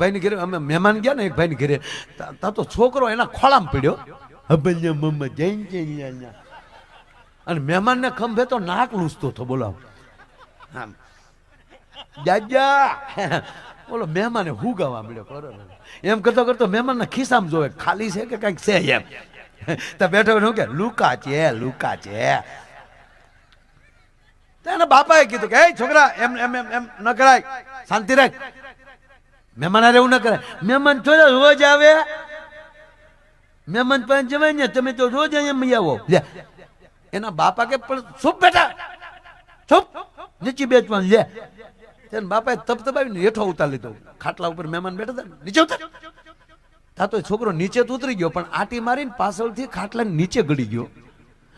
ભાઈની ઘરે અમે મહેમાન ગયા ને એક ભાઈની ઘરે તા તા છોકરો એના ખોળામાં પડ્યો. હબલ્ય મમ્મ જૈન જૈન અને મહેમાનને ખંભે તો નાક લૂસતો હતો બોલો આમ. જાજા. બોલો મહેમાને હુગાવા મળ્યો એમ કરતો કરતો મહેમાનના ખિસ્સામાં જોવે ખાલી છે કે કંઈક છે એમ. તો બેઠો બેઠો કે લુકા છે લુકા છે. એના બાપાએ કીધું કે એ છોકરા એમ એમ એમ એમ ન કરાય. શાંતિ રાખ. મહેમાન હારે એવું ન કરે મહેમાન થોડા રોજ આવે. મહેમાન પાસે જવાય ને તમે તો રોજ અહીંયા આવો. લે. એના બાપા કે પણ શું બેટા ચૂપ. નીચે બેસવાનું. લે. તેને બાપાએ તપ તપાવીને હેઠો ઉતાર લીધો. ખાટલા ઉપર મહેમાન બેઠા હતા નીચે ઉતાર. તા તો છોકરો નીચે તો ઉતરી ગયો, પણ આટી મારીને પાછળથી ખાટલા નીચે ગળી ગયો.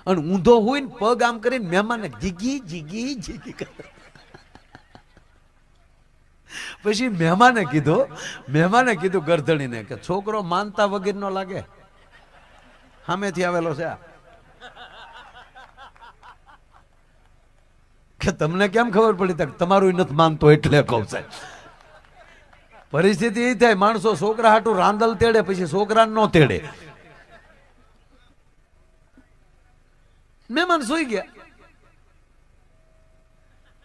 અને ઊંધો હોય ને પગ આમ કરીને મહેમાનને જીગી જીગી જીગી કરતો. પછી મહેમાને કીધું મહેમાને કીધું ગરધણીને કે છોકરો માનતા વગર નો લાગે. સામેથી આવેલો છે કે તમને કેમ ખબર પડી તમારું નથી માનતો એટલે કહું છે. પરિસ્થિતિ એ થાય, માણસો છોકરા હાટું રાંદલ તેડે, પછી છોકરા નો તેડે. મહેમાન સુઈ ગયા.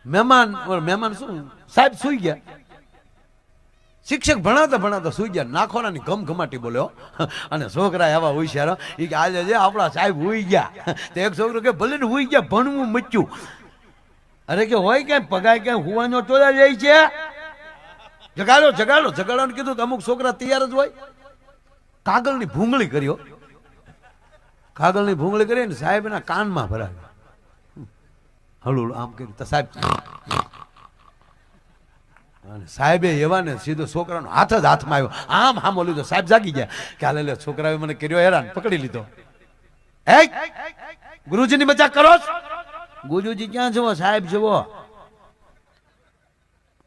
મહેમાન મહેમાન શું? સાહેબ સુઈ ગયા. શિક્ષક ભણાવતા ભણાવતા સુઈ ગયા. નાખોનાની ગમ ઘમાટી બોલ્યો અને છોકરા એવા હોશિયાર એ કે આજે જે આપણા સાહેબ હોઈ ગયા. તો એક છોકરો કે ભલે ને હોઈ ગયા, ભણવું મચ્યું. અરે કે હોય ક્યાંય પગાય ક્યાંય હુવાનો ચોરા જાય છે? જગાડો જગાડો. જગાડવાનું કીધું અમુક છોકરા તૈયાર જ હોય. કાગળની ભૂંગળી કર્યો કાગળની ભૂંગળી કરી ને સાહેબ એના કાનમાં ભરાવી. હળું આમ કર્યું તો સાહેબ અને સાહેબે એવા ને સીધો છોકરાનો હાથ જ હાથમાં આવ્યો. આમ હામો લીધો. સાહેબ જાગી ગયા. કે હાલે લે, છોકરાએ મને કર્યો હેરાન. પકડી લીધો. હે? ગુરુજીની મજાક કરો? ગુરુજી ક્યાં જવો સાહેબ જવો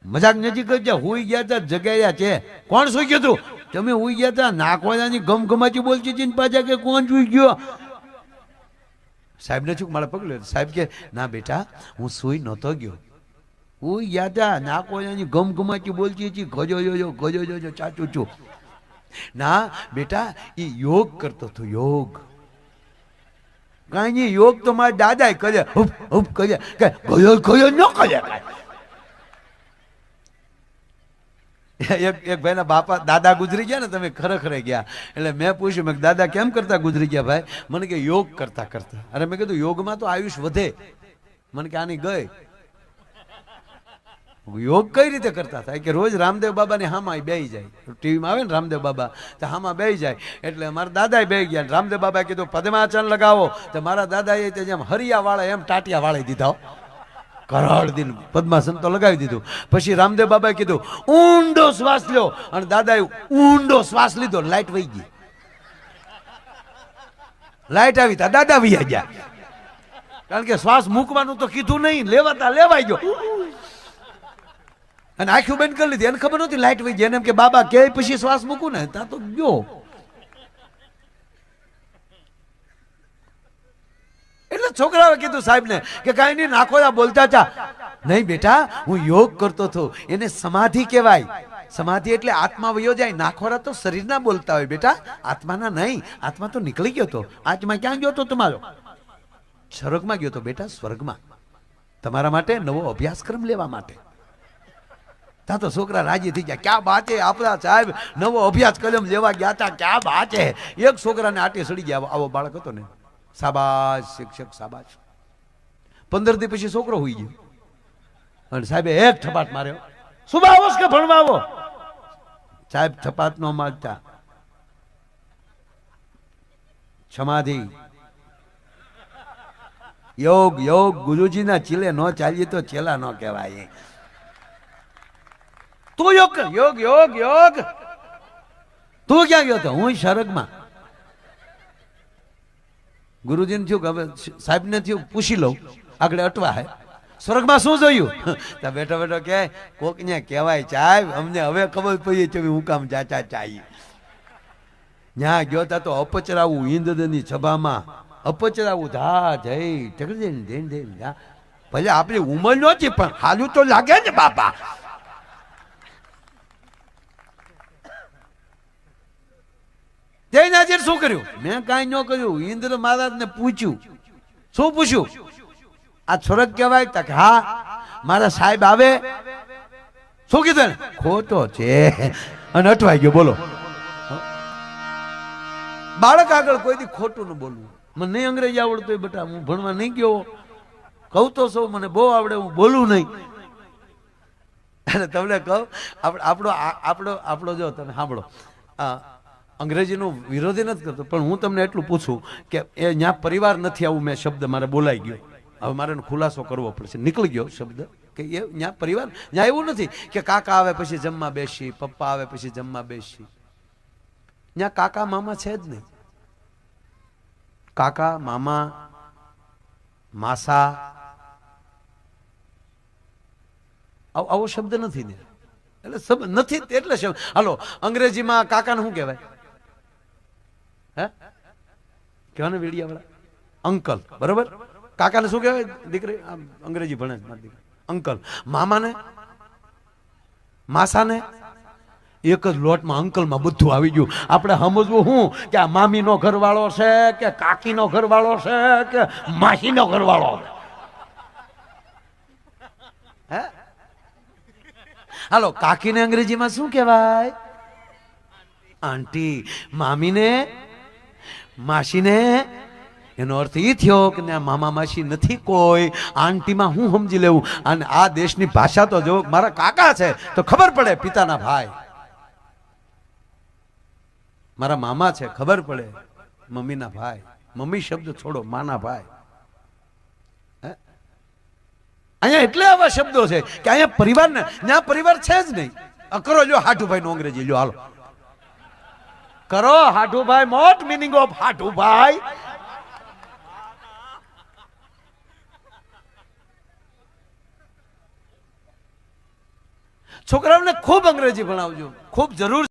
મજાક નથી કરતા. હુઈ ગયા હતા જગાયા છે. કોણ સુઈ ગયું તું તમે હુઈ ગયા હતા નાખવાની ગમગમાચી બોલતી હતી પાછા કે કોણ સુઈ ગયો? સાહેબને છું મારે પકડ્યો. સાહેબ કે, ના બેટા, હું સુઈ નહોતો ગયો. હું ગયા હતા નાખવાની ગમગમાચી બોલતી ગજો ના એ યોગ કરતો હતો કાંઈ ન એક એક બાપા, દાદા ગુજરી ગયા ને, તમે ખરેખર ગયા. એટલે મેં પૂછ્યું, મેં દાદા, કેમ કરતા ગુજરી ગયા ભાઈ? મને કે, યોગ કરતા કરતા. અરે મેં કીધું, યોગમાં તો આયુષ વધે. મને કે, આની ગઈ. યોગ કઈ રીતે કરતા થાય? કે રોજ રામદેવ બાબાની હામાં બે જાય. ટીવીમાં આવે ને રામદેવ બાબા, તો હામાં બે જાય. એટલે મારા દાદાએ બે ગયા રામદેવ બાબાએ કીધું, પદ્માચન લગાવો. તો મારા દાદાએ તે જેમ હરિયા વાળા એમ ટાટિયા વાળી દીધા. કરાળ દિન પદ્માસન તો લગાવી દીધું. પછી રામદેવ બાબાએ કીધું, ઊંડો શ્વાસ લ્યો. અને દાદાએ ઊંડો શ્વાસ લીધો, લાઈટ વહી ગઈ. લાઈટ આવી તા, દાદા વહી ગયા. કારણ કે શ્વાસ મૂકવાનું તો કીધું નહીં, લેવાતા લેવાઈ ગયો. અને આંખું બંધ કરી લીધી. એને ખબર નહોતી લાઈટ વહી ગઈ. એમ કે, બાબા કે પછી શ્વાસ મૂકું ને? તા તો ગયો. એટલે છોકરાઓ કીધું સાહેબને કે, કાંઈ નહીં, નાખો બોલતા હતા નહીં બેટા, હું યોગ કરતો હતો. એને સમાધિ કહેવાય. સમાધિ એટલે આત્મા વયો જાય. નાખોરા તો શરીરના બોલતા હોય બેટા. આત્માના નહીં. આત્મા તો નીકળી ગયો તો. આત્મા ક્યાં ગયો તો તમારો? સ્વર્ગમાં ગયો તો બેટા, સ્વર્ગમાં. તમારા માટે નવો અભ્યાસક્રમ લેવા માટે. તા તો છોકરા રાજી થઈ ગયા. ક્યાં બાચે આપણા સાહેબ નવો અભ્યાસક્રમ લેવા ગયા હતા ક્યાં બાચે એક છોકરાને આટે સડી ગયા. આવો- બાળક હતો ને. સાબાશ શિક્ષક સાબાશ પંદર દી પછી છોકરો હોઈ ગયો. અને સાહેબે એક થપાટ માર્યો. શું આવો કે ભણવા સાહેબ, થપાટ નો માગતા. સમાધિ યોગ યોગ, ગુરુજીના ચીલે ન ચાલીએ તો ચેલા ન કહેવાય. તું યોગ કર. યોગ યોગ યોગ. તું ક્યાં ગયો તો? હું સરગમાં ગુરુજીને થયું કે હવે સાહેબને થયું, પૂછી લઉં. આગળ અટવા હે. સ્વર્ગમાં શું જોયું? ત્યાં બેઠો બેઠો કે, કોક ને કહેવાય સાહેબ અમને હવે ખબર પડી છે હું કામ ચાચા ચાઈ ત્યાં ગયો તા તો અપચરાવું ઇન્દ્રની સભામાં. અપચરાવું ધા જઈ ઠકડે ભલે આપણી ઉંમર નહોતી, પણ હાલું તો લાગે ને બાપા. નાજર, શું કર્યું? મેં કાંઈ ન કર્યું. ઇન્દ્ર મહારાજને પૂછ્યું. શું પૂછ્યું? આ છોરક કહેવાય? તક હા, મારા સાહેબ આવે. શું કીધું ખોટો છે. અને અટવાઈ ગયો, બોલો. બાળક આગળ કોઈ દી ખોટું ન બોલવું. મને નહીં અંગ્રેજી આવડતું હોય બેટા, હું ભણવા નહીં ગયો. કહું તો સૌ, મને બહુ આવડે, હું બોલું નહીં. અને તમને કહું, આપણે, આપણો આપણો જો, તમે સાંભળો. અંગ્રેજીનો વિરોધી નથી કરતો, પણ હું તમને એટલું પૂછું કે એ ત્યાં પરિવાર નથી આવું મેં શબ્દ મારે બોલાઈ ગયો. હવે મારે ખુલાસો કરવો પડશે. નીકળી ગયો શબ્દ કે એ ત્યાં પરિવાર ત્યાં એવું નથી કે કાકા આવે પછી જમવા બેસી, પપ્પા આવે પછી જમવા બેસી. ત્યાં કાકા મામા છે જ નહીં. કાકા, મામા, માસા, આવો શબ્દ નથી ને. એટલે નથી એટલે શબ્દ. હાલો, અંગ્રેજીમાં કાકાને શું કહેવાય? હે? વીડિયાવાળા અંકલ. બરોબર? કાકાને શું કહેવાય? દીકરી અંગ્રેજી ભણે અંકલ. મામાને? માસાને? એક જ લોટમાં અંકલમાં બધું આવી ગયું. આપણે સમજવું શું કે આ મામીનો ઘરવાળો છે કે કાકીનો ઘરવાળો છે કે માસીનો ઘરવાળો હે? હાલો, કાકીને અંગ્રેજીમાં શું કહેવાય? આંટી, મામીને માસીને? એનો અર્થ એ થયો કે ના, મામા માસી નથી કોઈ. આંટીમાં હું સમજી લેવું? અને આ દેશની ભાષા તો જો મારા કાકા છે, તો ખબર પડે પિતાના ભાઈ. મારા મામા છે, ખબર પડે મમ્મીના ભાઈ. મમ્મી શબ્દ છોડો, માના ભાઈ? અહીંયા એટલે આવા શબ્દો છે કે અહીંયા પરિવાર ને ત્યાં પરિવાર છે જ નહીં. અકરો કરો જો હાઠુભાઈ નો અંગ્રેજી લ્યો, હાલો. કરો હાઠુભાઈ મોટ મિનિંગ ઓફ હાઠુભાઈ છોકરાઓને ખૂબ અંગ્રેજી ભણાવજો. ખૂબ જરૂર